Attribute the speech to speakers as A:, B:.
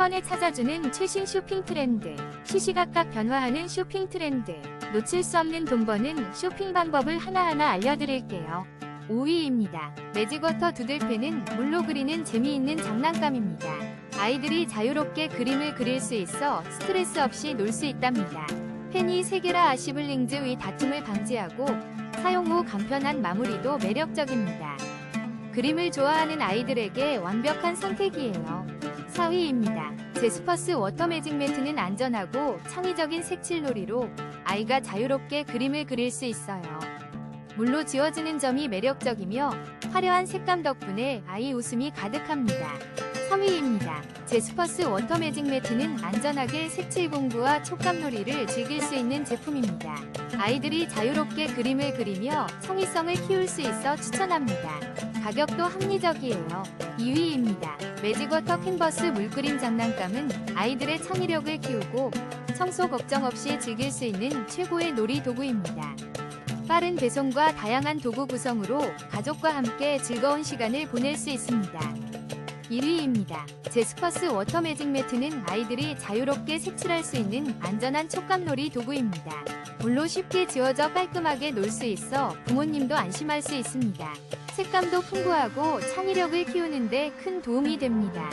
A: 번에 찾아주는 최신 쇼핑 트렌드, 시시각각 변화하는 쇼핑 트렌드, 놓칠 수 없는 돈 버는 쇼핑 방법을 하나하나 알려드릴게요. 5위입니다. 매직워터 두들펜은 물로 그리는 재미있는 장난감입니다. 아이들이 자유롭게 그림을 그릴 수 있어 스트레스 없이 놀 수 있답니다. 펜이 세계라 아시블링즈 위 다툼을 방지하고 사용 후 간편한 마무리도 매력적입니다. 그림을 좋아하는 아이들에게 완벽한 선택이에요. 4위입니다. 제스퍼스 워터 매직 매트는 안전하고 창의적인 색칠놀이로 아이가 자유롭게 그림을 그릴 수 있어요. 물로 지워지는 점이 매력적이며 화려한 색감 덕분에 아이 웃음이 가득합니다. 3위입니다. 제스퍼스 워터 매직 매트는 안전하게 색칠 공부와 촉감놀이를 즐길 수 있는 제품입니다. 아이들이 자유롭게 그림을 그리며 창의성을 키울 수 있어 추천합니다. 가격도 합리적이에요. 2위입니다. 매직워터 캔버스 물그림 장난감은 아이들의 창의력을 키우고 청소 걱정 없이 즐길 수 있는 최고의 놀이 도구입니다. 빠른 배송과 다양한 도구 구성으로 가족과 함께 즐거운 시간을 보낼 수 있습니다. 1위입니다. 제스퍼스 워터 매직 매트는 아이들이 자유롭게 색칠할 수 있는 안전한 촉감놀이 도구입니다. 물로 쉽게 지워져 깔끔하게 놀 수 있어 부모님도 안심할 수 있습니다. 색감도 풍부하고 창의력을 키우는데 큰 도움이 됩니다.